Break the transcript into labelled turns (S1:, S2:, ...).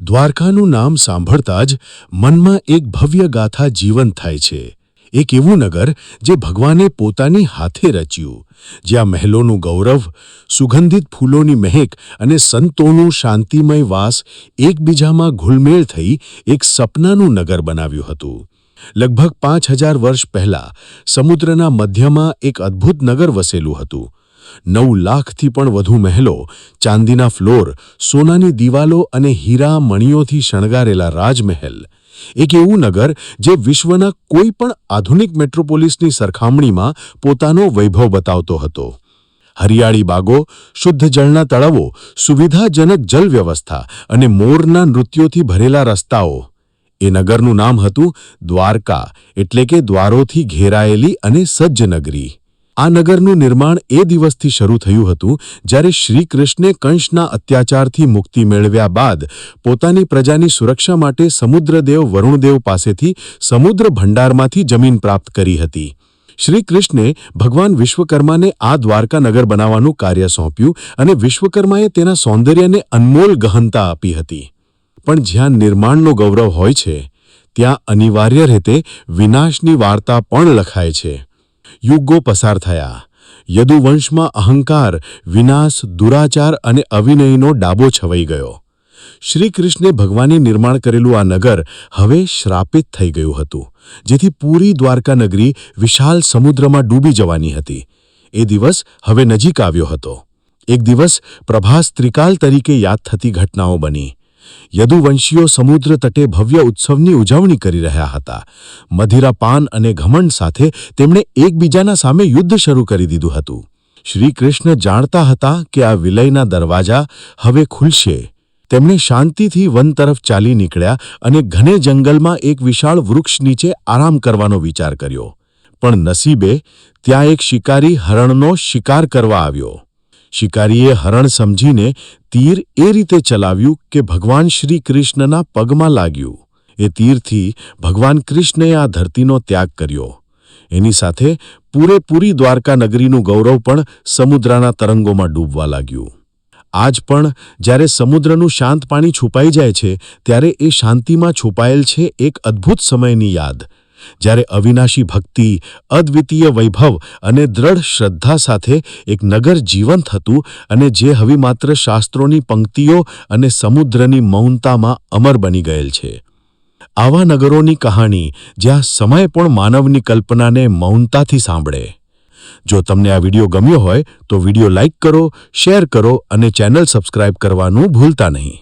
S1: દ્વારકાનું નામ સાંભળતા જ મનમાં એક ભવ્ય ગાથા જીવંત થાય છે. એક એવું નગર જે ભગવાને પોતાની હાથે રચ્યું, જ્યાં મહેલોનું ગૌરવ, સુગંધિત ફૂલોની મહેક અને સંતોનું શાંતિમય વાસ એકબીજામાં ઘુલમેળ થઈ એક સપનાનું નગર બનાવ્યું હતું. લગભગ પાંચ હજાર વર્ષ પહેલાં સમુદ્રના મધ્યમાં એક અદ્ભુત નગર વસેલું હતું. નવ લાખથી પણ વધુ મહેલો, ચાંદીના ફ્લોર, સોનાની દિવાલો અને હીરા મણિયોથી શણગારેલા રાજમહેલ. એક એવું નગર જે વિશ્વના કોઈ પણ આધુનિક મેટ્રોપોલિસની સરખામણીમાં પોતાનો વૈભવ બતાવતો હતો. હરિયાળી બાગો, શુદ્ધ જળના તળાવો, સુવિધાજનક જલ વ્યવસ્થા અને મોરના નૃત્યોથી ભરેલા રસ્તાઓ. એ નગરનું નામ હતું દ્વારકા, એટલે કે દ્વારોથી ઘેરાયેલી અને સજ્જ નગરી. આ નગરનું નિર્માણ એ દિવસથી શરૂ થયું હતું જ્યારે શ્રી કૃષ્ણે કંસના અત્યાચારથી મુક્તિ મેળવ્યા બાદ પોતાની પ્રજાની સુરક્ષા માટે સમુદ્રદેવ વરુણદેવ પાસેથી સમુદ્ર ભંડારમાંથી જમીન પ્રાપ્ત કરી હતી. શ્રી કૃષ્ણે ભગવાન વિશ્વકર્માને આ દ્વારકા નગર બનાવવાનું કાર્ય સોંપ્યું અને વિશ્વકર્માએ તેના સૌંદર્યને અનમોલ ગહનતા આપી હતી. પણ જ્યાં નિર્માણનો ગૌરવ હોય છે, ત્યાં અનિવાર્ય રીતે વિનાશની વાર્તા પણ લખાય છે. યુગો પસાર થયા. યદુવંશમાં અહંકાર, વિનાશ, દુરાચાર અને અવિનયનો ડાબો છવાઈ ગયો. શ્રી કૃષ્ણે ભગવાને નિર્માણ કરેલું આ નગર હવે શ્રાપિત થઈ ગયું હતું, જેથી પૂરી દ્વારકા નગરી વિશાલ સમુદ્રમાં ડૂબી જવાની હતી. એ દિવસ હવે નજીક આવ્યો હતો. એક દિવસ પ્રભાસ ત્રિકાલ તરીકે યાદ થતી ઘટનાઓ બની. યદુવંશીઓ સમુદ્ર તટે ભવ્ય ઉત્સવની ઉજવણી કરી રહ્યા હતા. મધિરાપાન અને ઘમંડ સાથે તેમણે એકબીજાના સામે યુદ્ધ શરૂ કરી દીધું હતું. શ્રી કૃષ્ણ જાણતા હતા કે આ વિલયના દરવાજા હવે ખુલશે. તેમણે શાંતિથી વન તરફ ચાલી નીકળ્યા અને ઘને જંગલમાં એક વિશાળ વૃક્ષ નીચે આરામ કરવાનો વિચાર કર્યો. પણ નસીબે ત્યાં એક શિકારી હરણનો શિકાર કરવા આવ્યો. શિકારીએ હરણ સમજીને તીર એ રીતે ચલાવ્યું કે ભગવાન શ્રી કૃષ્ણના પગમાં લાગ્યું. એ તીરથી ભગવાન કૃષ્ણએ આ ધરતીનો ત્યાગ કર્યો. એની સાથે પૂરેપૂરી દ્વારકા નગરીનું ગૌરવ પણ સમુદ્રના તરંગોમાં ડૂબવા લાગ્યું. આજ પણ જ્યારે સમુદ્રનું શાંત પાણી છુપાઈ જાય છે, ત્યારે એ શાંતિમાં છુપાયેલ છે એક અદ્ભુત સમયની યાદ. જ્યારે અવિનાશી ભક્તિ, અદ્વિતીય વૈભવ અને દ્રઢ શ્રદ્ધા સાથે એક નગર જીવંત હતું અને જે હવે માત્ર શાસ્ત્રોની પંક્તિઓ અને સમુદ્રની મૌનતામાં અમર બની ગયેલ છે. આવા નગરોની કહાણી જ્યાં સમય પણ માનવની કલ્પનાને મૌનતાથી સાંભળે. જો તમને આ વિડિયો ગમ્યો હોય તો વિડિયો લાઇક કરો, શેર કરો અને ચેનલ સબસ્ક્રાઇબ કરવાનું ભૂલતા નહીં.